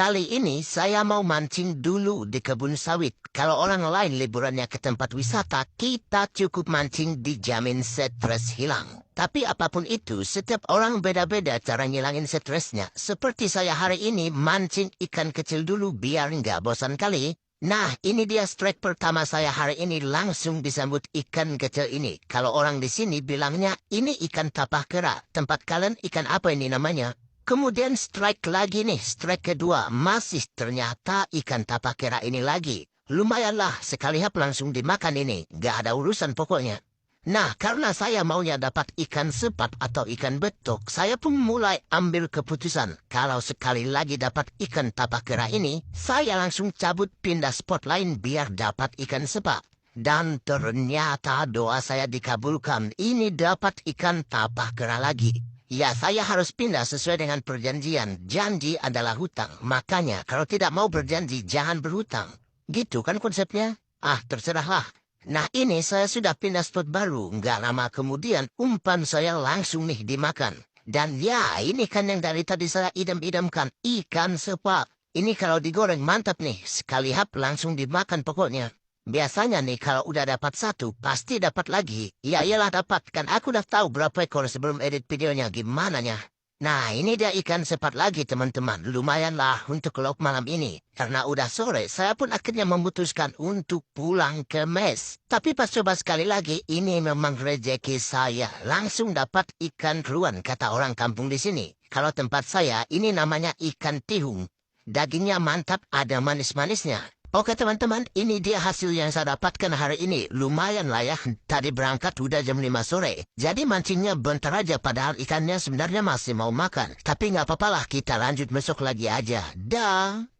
Kali ini saya mau mancing dulu di kebun sawit. Kalau orang lain liburannya ke tempat wisata, kita cukup mancing dijamin stres hilang. Tapi apa pun itu, setiap orang beda-beda cara ngilangin stresnya. Seperti saya hari ini mancing ikan kecil dulu biar nggak bosan kali. Nah, ini dia strike pertama saya hari ini langsung disambut ikan kecil ini. Kalau orang di sini bilangnya ini ikan tapah kera. Tempat kalian ikan apa ini namanya? Kemudian strike lagi nih, strike kedua. Masih ternyata ikan tapakera ini lagi. Lumayanlah, sekali hap langsung dimakan ini. Gak ada urusan pokoknya. Nah, karena saya maunya dapat ikan sepat atau ikan betok, saya pun mulai ambil keputusan. Kalau sekali lagi dapat ikan tapakera ini, saya langsung cabut pindah spot lain biar dapat ikan sepat. Dan ternyata doa saya dikabulkan. Ini dapat ikan tapakera lagi. Ya, saya harus pindah sesuai dengan perjanjian. Janji adalah hutang. Makanya, kalau tidak mau berjanji, jangan berhutang. Gitu kan konsepnya? Ah, terserahlah. Nah, ini saya sudah pindah spot baru. Nggak lama kemudian, umpan saya langsung nih dimakan. Dan ya, ini kan yang dari tadi saya idam-idamkan. Ikan sepak. Ini kalau digoreng mantap nih. Sekali hap langsung dimakan pokoknya. Biasanya nih kalau udah dapat satu, pasti dapat lagi. Ya iyalah dapat, kan aku udah tahu berapa ekor sebelum edit videonya gimana nya. Nah ini dia ikan sepat lagi teman-teman, lumayan lah untuk lauk malam ini. Karena udah sore, saya pun akhirnya memutuskan untuk pulang ke mes. Tapi pas coba sekali lagi, ini memang rejeki saya. Langsung dapat ikan ruan, kata orang kampung di sini. Kalau tempat saya, ini namanya ikan tihung. Dagingnya mantap, ada manis-manisnya. Oke teman-teman, ini dia hasil yang saya dapatkan hari ini. Lumayan lah ya, tadi berangkat udah jam 5 sore. Jadi mancingnya bentar aja padahal ikannya sebenarnya masih mau makan. Tapi nggak apa-apa lah, kita lanjut besok lagi aja. Dah.